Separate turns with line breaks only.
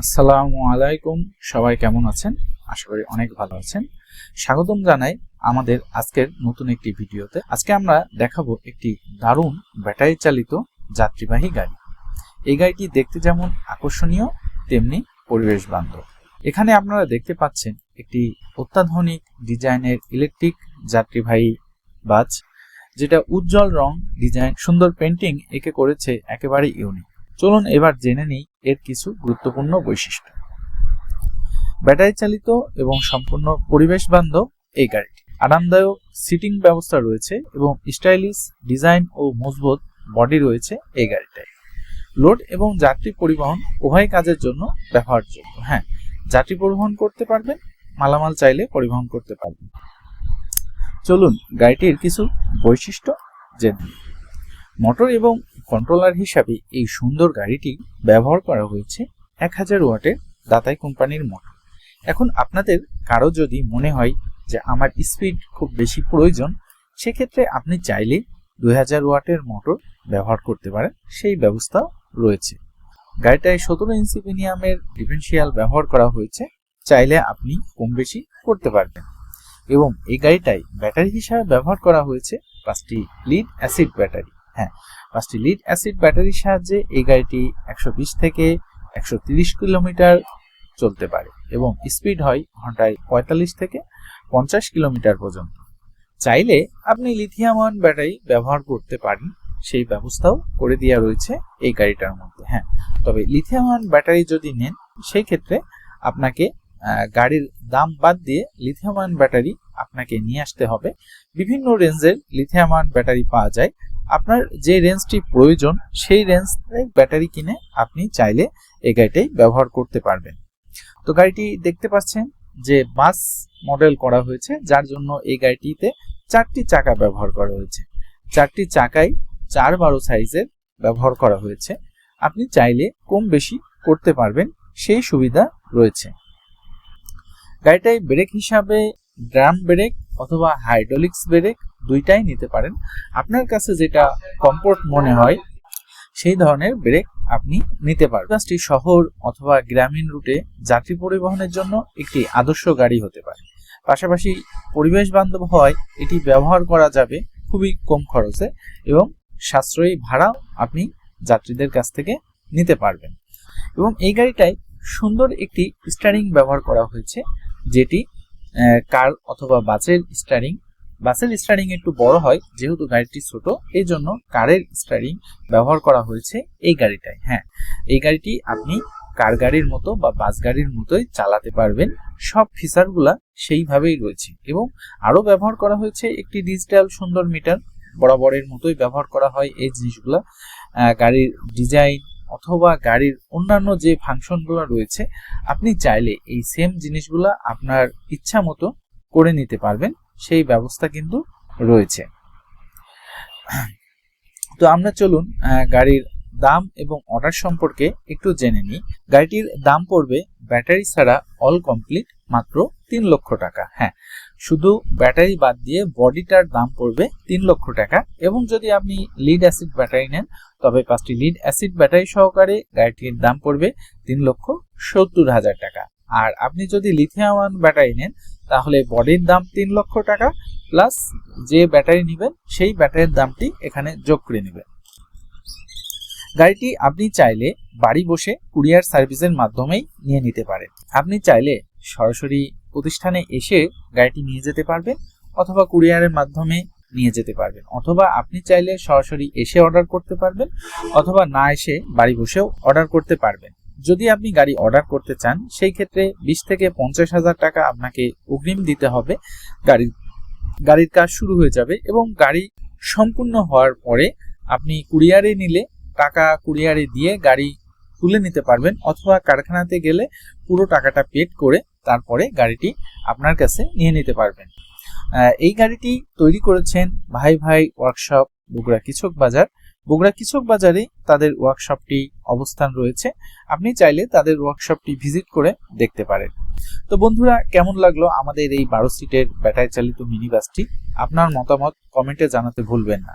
আসসালামু আলাইকুম। সবাই কেমন আছেন? আশা করি অনেক ভালো আছেন। স্বাগতম জানাই আমাদের আজকের নতুন একটি ভিডিওতে। আজকে আমরা দেখাবো একটি দারুণ ব্যাটারি চালিত যাত্রীবাহী গাড়ি। এই গাড়িটি দেখতে যেমন আকর্ষণীয়, তেমনি পরিবেশ বান্ধব এখানে আপনারা দেখতে পাচ্ছেন একটি অত্যাধুনিক ডিজাইনের ইলেকট্রিক যাত্রীবাহী বাস, যেটা উজ্জ্বল রং, ডিজাইন, সুন্দর পেন্টিং একে করেছে একেবারে ইউনিক চলুন এবার জেনে নিই এর কিছু গুরুত্বপূর্ণ বৈশিষ্ট্য। ব্যাটারি চালিত এবং সম্পূর্ণ পরিবেশ বান্ধব এই গাড়িটি। আরামদায়ক সিটিং ব্যবস্থা রয়েছে এবং স্টাইলিশ ডিজাইন ও মজবুত বডি রয়েছে এই গাড়িটায়। লোড এবং যাত্রী পরিবহন উভয় কাজের জন্য ব্যবহারযোগ্য। হ্যাঁ যাত্রী পরিবহন করতে পারবেন, মালামাল চাইলে পরিবহন করতে পারবেন। চলুন গাড়িটির কিছু বৈশিষ্ট্য জেনে নিই। মোটর এবং কন্ট্রোলার হিসাবে এই সুন্দর গাড়িটি ব্যবহার করা হয়েছে এক হাজার ওয়াটের দাতাই কোম্পানির মোটর। এখন আপনাদের কারও যদি মনে হয় যে আমার স্পিড খুব বেশি প্রয়োজন, সেক্ষেত্রে আপনি চাইলে দুই হাজার ওয়াটের মোটর ব্যবহার করতে পারেন, সেই ব্যবস্থাও রয়েছে। গাড়িটায় সতেরো ইঞ্চি প্রিমিয়ামের ডিফেন্সিয়াল ব্যবহার করা হয়েছে, চাইলে আপনি কম বেশি করতে পারবেন। এবং এই গাড়িটায় ব্যাটারি হিসাবে ব্যবহার করা হয়েছে পাঁচটি লিড অ্যাসিড ব্যাটারি। হ্যাঁ পাঁচটি লিড অ্যাসিড ব্যাটারির সাহায্যে এই গাড়িটি একশো বিশ থেকে একশো কিলোমিটার চলতে পারে এবং স্পিড হয় ঘন্টায় পঁয়তাল্লিশ থেকে পঞ্চাশ কিলোমিটার পর্যন্ত। চাইলে আপনি লিথিয়াম আয়ন ব্যাটারি ব্যবহার করতে পারেন, সেই ব্যবস্থাও করে দেওয়া রয়েছে এই গাড়িটার মধ্যে হ্যাঁ। তবে লিথিয়াম আয়ন ব্যাটারি যদি নেন, সেই ক্ষেত্রে আপনাকে গাড়ির দাম বাদ দিয়ে লিথিয়াম আয়ন ব্যাটারি আপনাকে নিয়ে আসতে হবে। বিভিন্ন রেঞ্জের লিথিয়াম আয়ন ব্যাটারি পাওয়া যায় আপনার যে রেঞ্জটি প্রয়োজন, সেই রেঞ্জ ব্যাটারি কিনে আপনি চাইলে এই গাড়িটাই ব্যবহার করতে পারবেন। তো গাড়িটি দেখতে পাচ্ছেন যে বাস মডেল করা হয়েছে, যার জন্য এই গাড়িটিতে চারটি চাকা ব্যবহার করা হয়েছে। চারটি চাকাই চার বারো সাইজের ব্যবহার করা হয়েছে। আপনি চাইলে কম বেশি করতে পারবেন, সেই সুবিধা রয়েছে। গাড়িটায় ব্রেক হিসাবে, ড্রাম ব্রেক অথবা হাইড্রোলিক্স ব্রেক দুইটাই নিতে পারেন। আপনার কাছে যেটা কমফোর্ট মনে হয়, সেই ধরনের ব্রেক আপনি নিতে পারবেন। বাসটি শহর অথবা গ্রামীণ রুটে যাত্রী পরিবহনের জন্য একটি আদর্শ গাড়ি হতে পারে। পাশাপাশি পরিবেশ বান্ধব হওয়ায় এটি ব্যবহার করা যাবে খুবই কম খরচে এবং সাশ্রয়ী ভাড়াও আপনি যাত্রীদের কাছ থেকে নিতে পারবেন। এবং এই গাড়িটায় সুন্দর একটি স্টারিং ব্যবহার করা হয়েছে, যেটি কার অথবা বাসের স্টারিং বাসের স্টারিং একটু বড় হয়, যেহেতু গাড়িটি ছোট এই জন্য কারের স্টারিং ব্যবহার করা হয়েছে এই গাড়িটায়। হ্যাঁ এই গাড়িটি আপনি কার গাড়ির মতো বা বাস গাড়ির মতোই চালাতে পারবেন। সব ফিচারগুলা সেইভাবেই রয়েছে এবং আরও ব্যবহার করা হয়েছে একটি ডিজিটাল সুন্দর মিটার বরাবরের মতোই ব্যবহার করা হয় এই জিনিসগুলা। গাড়ির ডিজাইন অথবা গাড়ির অন্যান্য যে ফাংশনগুলো রয়েছে, আপনি চাইলে এই সেম জিনিসগুলো আপনার ইচ্ছা মতো করে নিতে পারবেন। সেই ব্যবস্থা কিন্তু রয়েছে। তো আমরা চলুন গাড়ির দাম এবং অর্ডার সম্পর্কে একটু জেনে নিই। গাড়িটির দাম পড়বে ব্যাটারি ছাড়া অল কমপ্লিট মাত্র তিন লক্ষ টাকা হ্যাঁ। শুধু ব্যাটারি বাদ দিয়ে বডিটার দাম পড়বে তিন লক্ষ টাকা এবং যদি আপনি লিড অ্যাসিড ব্যাটারি নেন, তবে পাঁচটি লিড অ্যাসিড ব্যাটারি সহকারে গাড়িটির দাম পড়বে তিন লক্ষ সত্তর হাজার টাকা। আর আপনি যদি লিথিয়াম ব্যাটারি নেন, তাহলে বডির দাম তিন লক্ষ টাকা প্লাস যে ব্যাটারি নেবেন, সেই ব্যাটারির দামটি এখানে যোগ করে নেবেন। গাড়িটি আপনি চাইলে বাড়ি বসে কুরিয়ার সার্ভিসের মাধ্যমেই নিয়ে নিতে পারেন। আপনি চাইলে সরাসরি প্রতিষ্ঠানে এসে গাড়িটি নিয়ে যেতে পারবেন অথবা কুরিয়ারের মাধ্যমে নিয়ে যেতে পারবেন। অথবা আপনি চাইলে সরাসরি এসে অর্ডার করতে পারবেন অথবা না এসে বাড়ি বসেও অর্ডার করতে পারবেন। যদি আপনি গাড়ি অর্ডার করতে চান, সেই ক্ষেত্রে বিশ থেকে পঞ্চাশ হাজার টাকা আপনাকে অগ্রিম দিতে হবে। গাড়ির গাড়ির কাজ শুরু হয়ে যাবে এবং গাড়ি সম্পূর্ণ হওয়ার পরে আপনি কুরিয়ারে নিলে টাকা কুরিয়ারে দিয়ে গাড়ি তুলে নিতে পারবেন অথবা কারখানাতে গেলে পুরো টাকাটা পেড করে তারপরে গাড়িটি আপনার কাছে নিয়ে নিতে পারবেন। এই গাড়িটি তৈরি করেছেন ভাই ভাই ওয়ার্কশপ বগুড়া কিচক বাজার। বগুড়া কিচক বাজারে তাদের ওয়ার্কশপটি অবস্থান রয়েছে। আপনি চাইলে তাদের ওয়ার্কশপটি ভিজিট করে দেখতে পারেন। তো বন্ধুরা, কেমন লাগল আমাদের এই বারো সিটের ব্যাটারি চালিত মিনি বাসটি আপনার মতামত কমেন্টে জানাতে ভুলবেন না।